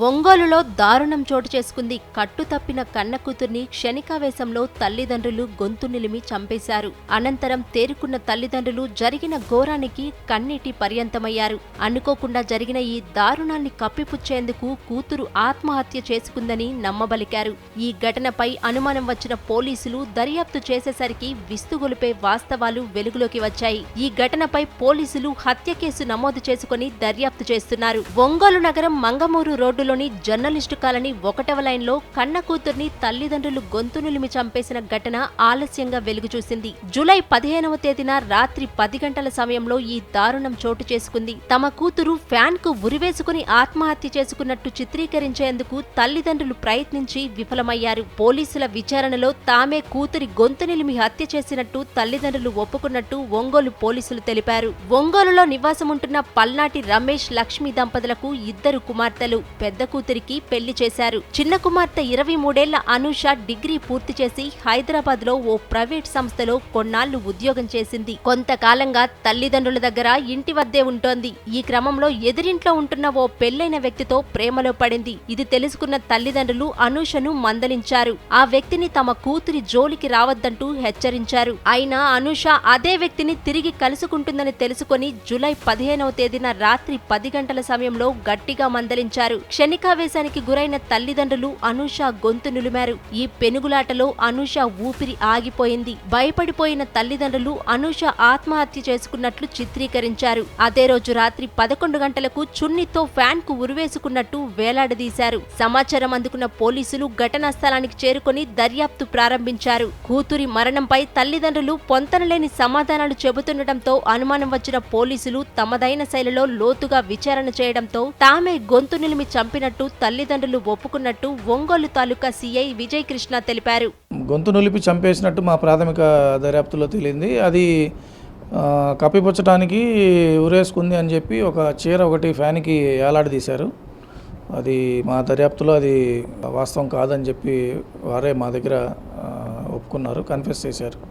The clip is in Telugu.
ఒంగోలులో దారుణం చోటు చేసుకుంది. కట్టు తప్పిన కన్న కూతుర్ని క్షణికావేశంలో తల్లిదండ్రులు గొంతు నిలిమి చంపేశారు. అనంతరం తేరుకున్న తల్లిదండ్రులు జరిగిన ఘోరానికి కన్నీటి పర్యంతమయ్యారు. అనుకోకుండా జరిగిన ఈ దారుణాన్ని కప్పిపుచ్చేందుకు కూతురు ఆత్మహత్య చేసుకుందని నమ్మబలికారు. ఈ ఘటనపై అనుమానం వచ్చిన పోలీసులు దర్యాప్తు చేసేసరికి విస్తుగొలిపే వాస్తవాలు వెలుగులోకి వచ్చాయి. ఈ ఘటనపై పోలీసులు హత్య కేసు నమోదు చేసుకుని దర్యాప్తు చేస్తున్నారు. ఒంగోలు నగరం మంగమూరు రోడ్డు రోడ్డులోని జర్నలిస్టు కాలనీ ఒకటవ లైన్లో కన్న కూతుర్ని తల్లిదండ్రులు గొంతునులిమి చంపేసిన ఘటన ఆలస్యంగా వెలుగు చూసింది జూలై పదిహేనవ తేదీన రాత్రి పది గంటల సమయంలో ఈ దారుణం చోటు చేసుకుంది. తమ కూతురు ఫ్యాన్కు ఉరివేసుకుని ఆత్మహత్య చేసుకున్నట్టు చిత్రీకరించేందుకు తల్లిదండ్రులు ప్రయత్నించి విఫలమయ్యారు. పోలీసుల విచారణలో తామే కూతురి గొంతు నిలిమి హత్య చేసినట్టు తల్లిదండ్రులు ఒప్పుకున్నట్టు ఒంగోలు పోలీసులు తెలిపారు. ఒంగోలులో నివాసముంటున్న పల్నాటి రమేష్ లక్ష్మి దంపతులకు ఇద్దరు కుమార్తెలు. పెద్ద కూతురికి పెళ్ళి చేశారు. చిన్న కుమార్తె ఇరవై మూడేళ్ళ అనూష డిగ్రీ పూర్తి చేసి హైదరాబాద్లో ఓ ప్రైవేట్ సంస్థలో కొన్నాళ్ళు ఉద్యోగం చేసింది. కొంతకాలంగా తల్లిదండ్రుల దగ్గర ఇంటి వద్దే ఉంటోంది. ఈ క్రమంలో ఎదురింట్లో ఉంటున్న ఓ పెళ్ళైన వ్యక్తితో ప్రేమలో పడింది. ఇది తెలుసుకున్న తల్లిదండ్రులు అనూషను మందలించారు. ఆ వ్యక్తిని తమ కూతురి జోలికి రావద్దంటూ హెచ్చరించారు. అయినా అనూష అదే వ్యక్తిని తిరిగి కలుసుకుంటుందని తెలుసుకొని జూలై పదిహేనవ తేదీన రాత్రి పది గంటల సమయంలో గట్టిగా మందలించారు. శనికావేశానికి గురైన తల్లిదండ్రులు అనూష గొంతు నులిమారు. ఈ పెనుగులాటలో అనూష ఊపిరి ఆగిపోయింది. భయపడిపోయిన తల్లిదండ్రులు అనూష ఆత్మహత్య చేసుకున్నట్లు చిత్రీకరించారు. అదే రోజు రాత్రి పదకొండు గంటలకు చున్నితో ఫ్యాన్కు ఉరివేసుకున్నట్టు వేలాడదీశారు. సమాచారం అందుకున్న పోలీసులు ఘటనా స్థలానికి చేరుకొని దర్యాప్తు ప్రారంభించారు. కూతురి మరణంపై తల్లిదండ్రులు పొంతనలేని సమాధానాలు చెబుతుండటంతో అనుమానం వచ్చిన పోలీసులు తమదైన శైలిలో లోతుగా విచారణ చేయడంతో తామే గొంతు నిలిమి చంపి చంపినట్టు తల్లిదండ్రులు ఒప్పుకున్నట్టు ఒంగోలు తాలూకా సీఐ విజయ్ కృష్ణ తెలిపారు. గొంతు నులిపి చంపేసినట్టు మా ప్రాథమిక దర్యాప్తులో తేలింది. అది కప్పిపుచ్చడానికి ఉరేసుకుంది అని చెప్పి ఒక చీర ఒకటి ఫ్యాన్కి ఏలాడదీశారు అది మా దర్యాప్తులో అది వాస్తవం కాదని చెప్పి వారే మా దగ్గర ఒప్పుకున్నారు కన్ఫెస్ చేశారు.